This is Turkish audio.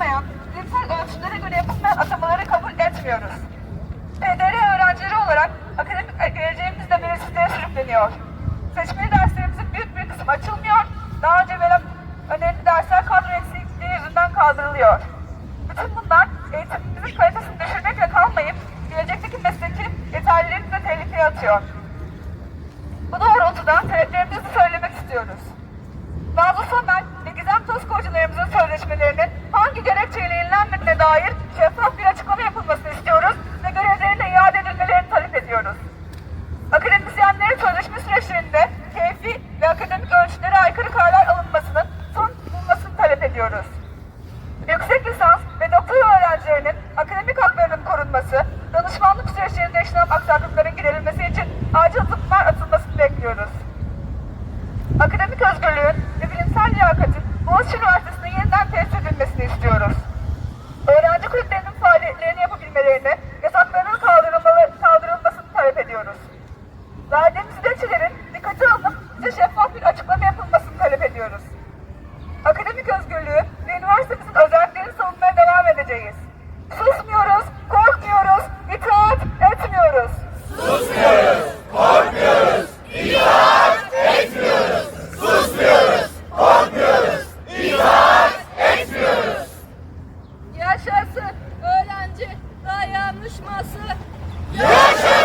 ölçütlere göre yapılmayan atamaları kabul etmiyoruz. PDR öğrencileri olarak akademik geleceğimiz de belirsizliğe sürükleniyor. Seçmeli derslerimizin büyük bir kısmı açılmıyor, daha önce verilen önemli dersler kadro eksikliği yüzünden kaldırılıyor. Bütün bunlar eğitimimizin kalitesini düşürmekle kalmayıp gelecekteki mesleki yeterliliğimizi de tehlikeye atıyor. Bu doğrultuda taleplerimizi söylemek istiyoruz. Nazlı Somer dair şeffaf bir açıklama yapılmasını istiyoruz ve görevlerine iade edilmelerini talep ediyoruz. Akademisyenlerin sözleşme süreçlerinde keyfi ve akademik ölçülere aykırı kararlar alınmasının son bulmasını talep ediyoruz. Yüksek lisans ve doktora öğrencilerinin akademik haklarının korunması, danışmanlık süreçlerinde yaşanan aksaklıkların giderilmesi için acil adımlar atılmasını bekliyoruz. Akademik özgürlüğün ve bilimsel liyakatin Boğaziçi Üniversitesi'nin yeniden edilmelerine, yasaklarının kaldırılmasını talep ediyoruz. Verdiğimiz dilekçelerin dikkate alınıp bize şeffaf bir açıklama konuşması yaşa!